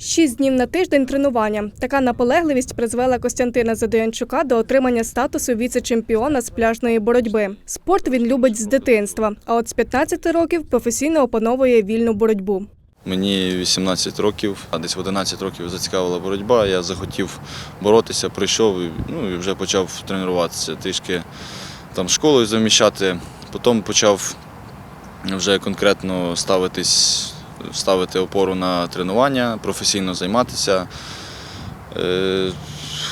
Шість днів на тиждень тренування. Така наполегливість призвела Костянтина Задоянчука до отримання статусу віце-чемпіона з пляжної боротьби. Спорт він любить з дитинства, а от з 15 років професійно опановує вільну боротьбу. Мені 18 років, а десь в 11 років зацікавила боротьба. Я захотів боротися, прийшов ну, і вже почав тренуватися, трішки там школою заміщати. Потім почав вже конкретно ставитись, ставити опору на тренування, професійно займатися. Е,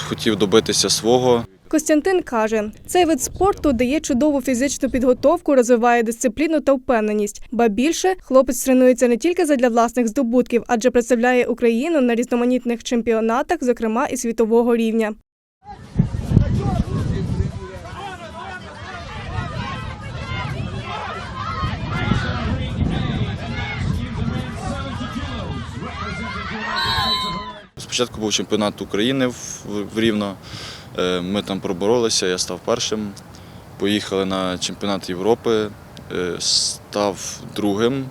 хотів добитися свого. Костянтин каже, цей вид спорту дає чудову фізичну підготовку, розвиває дисципліну та впевненість. Ба більше хлопець тренується не тільки задля власних здобутків, адже представляє Україну на різноманітних чемпіонатах, зокрема і світового рівня. Спочатку був чемпіонат України в, Рівно. Е, Ми там проборолися, я став першим. Поїхали на чемпіонат Європи, е, став другим.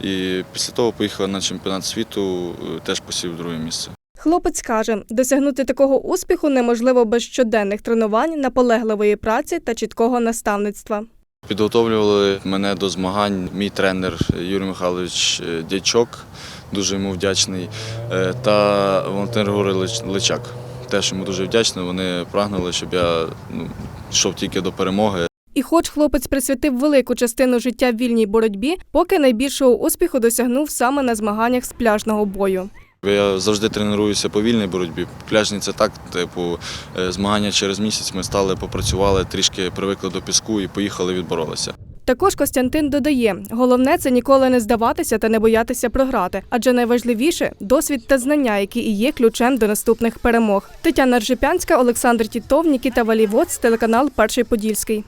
І після того поїхали на чемпіонат світу, е, теж посів друге місце. Хлопець каже, досягнути такого успіху неможливо без щоденних тренувань, наполегливої праці та чіткого наставництва. Підготовлювали мене до змагань мій тренер Юрій Михайлович е, Дячок, дуже йому вдячний, е, та Валентин Григорович Личак. Теж йому дуже вдячний. Вони прагнули, щоб я ну, йшов тільки до перемоги. І хоч хлопець присвятив велику частину життя вільній боротьбі, поки найбільшого успіху досягнув саме на змаганнях з пляжного бою. Я завжди тренуюся по вільній боротьбі. Пляжні це так, типу, е, змагання через місяць ми стали, попрацювали, трішки привикли до піску і поїхали, відборолися. Також Костянтин додає: головне це ніколи не здаватися та не боятися програти, адже найважливіше досвід та знання, які і є ключем до наступних перемог. Тетяна Ржепянська, Олександр Тітов, Нікіта Валівоц, телеканал Перший Подільський.